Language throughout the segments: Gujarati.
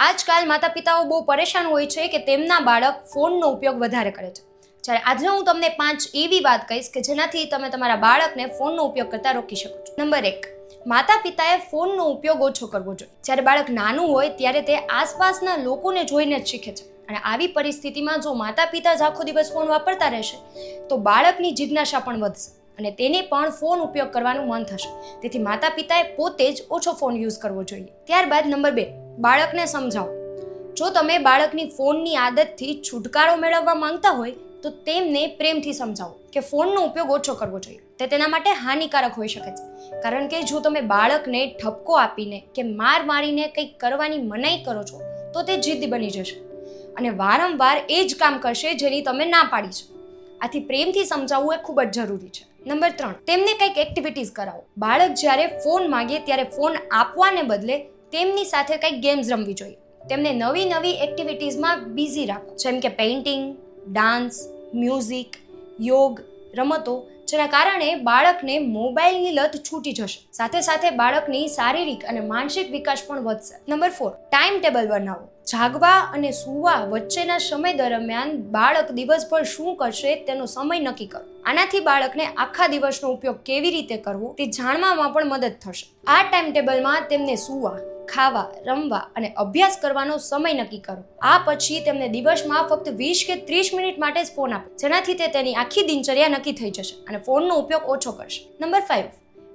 આજકાલ માતા પિતાઓ બહુ પરેશાન હોય છે કે તેમના બાળક ફોનનો ઉપયોગ વધારે કરે છે. જ્યારે આજે હું તમને પાંચ એવી વાત કહીશ કે જેનાથી તમે તમારા બાળકને ફોનનો ઉપયોગ કરતા રોકી શકો છો. નંબર એક માતા પિતાએ ફોનનો ઉપયોગ ઓછો કરવો જોઈએ. જ્યારે બાળક નાનું હોય ત્યારે તે આસપાસના લોકોને જોઈને જ શીખે છે. અને આવી પરિસ્થિતિમાં જો માતા પિતા જ આખો દિવસ ફોન વાપરતા રહેશે, તો બાળકની જિજ્ઞાસા પણ વધશે અને તેને પણ ફોન ઉપયોગ કરવાનું મન થશે. તેથી માતા પિતાએ પોતે જ ઓછો ફોન યુઝ કરવો જોઈએ. ત્યારબાદ નંબર બે બાળકને સમજાવો. જો તમે બાળકની ફોનની આદતથી છુટકારો મેળવવા માંગતા હોય, તો તેમને પ્રેમથી સમજાવો કે ફોનનો ઉપયોગ ઓછો કરવો જોઈએ. તે તેના માટે હાનિકારક હોઈ શકે છે. કારણ કે જો તમે બાળકને ઠપકો આપીને કે માર મારીને કંઈક કરવાની મનાઈ કરો છો, તો તે જીદ્દી બની જશે. અને વારંવાર એ જ કામ કરશે જેની તમે ના પાડી છે. આથી પ્રેમથી સમજાવવું એ ખૂબ જ જરૂરી છે. નંબર ત્રણ, તેમને કંઈક એક્ટિવિટીઝ કરાવો. બાળક જ્યારે ફોન માગે ત્યારે ફોન આપવાને બદલે તેમની સાથે કંઈક ગેમ્સ રમવી જોઈએ. તેમને નવી નવી એક્ટિવિટીઝમાં બિઝી રાખો જેમ કે પેઇન્ટિંગ ડાન્સ મ્યુઝિક યોગ રમતો, જેના કારણે બાળકને મોબાઈલની લત છૂટી જશે. સાથે સાથે બાળકની શારીરિક અને માનસિક વિકાસ પણ વધશે. નંબર ફોર ટાઈમ ટેબલ બનાવો. જાગવા અને સૂવા વચ્ચેના સમય દરમિયાન બાળક દિવસભર શું કરશે તેનો સમય નક્કી કરો. આનાથી બાળકને આખા દિવસનો ઉપયોગ કેવી રીતે કરવો તે જાણવામાં પણ મદદ થશે. આ ટાઈમ ટેબલમાં તેમને સૂવા ખાવા, રમવા અને અભ્યાસ કરવાનો સમય નક્કી કરો. આ પછી તેમને દિવસમાં ફક્ત વીસ કે ત્રીસ મિનિટ માટે જ ફોન આપો. જેનાથી તે તેની આખી દિનચર્યા નક્કી થઈ જશે અને ફોનનો ઉપયોગ ઓછો કરશે. નંબર ફાઇવ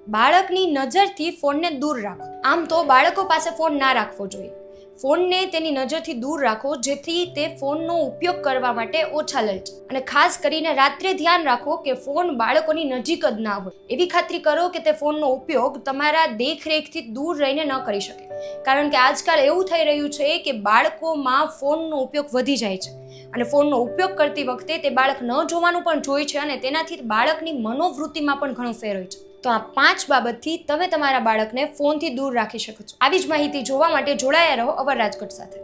બાળકની નજરથી ફોનને દૂર રાખો. આમ તો બાળકો પાસે ફોન ના રાખવો જોઈએ. ફોનને તેની નજરથી દૂર રાખો, જેથી તે ફોનનો ઉપયોગ કરવા માટે ઓછા લલચ અને ખાસ કરીને રાત્રે ધ્યાન રાખો કે ફોન બાળકોની નજીક જ ના હોય. એવી ખાતરી કરો કે તે ફોનનો ઉપયોગ તમારા દેખરેખથી દૂર રહીને ન કરી શકે. કારણ કે આજકાલ એવું થઈ રહ્યું છે કે બાળકોમાં ફોનનો ઉપયોગ વધી જાય છે. અને ફોનનો ઉપયોગ કરતી વખતે તે બાળક ન જોવાનું પણ જોઈ છે અને તેનાથી બાળકની મનોવૃત્તિમાં પણ ઘણો ફેર હોય છે. તો આ પાંચ બાબતથી તમે તમારા બાળકને ફોનથી દૂર રાખી શકો છો. આવી જ માહિતી જોવા માટે જોડાયા રહો અવર રાજકોટ સાથે.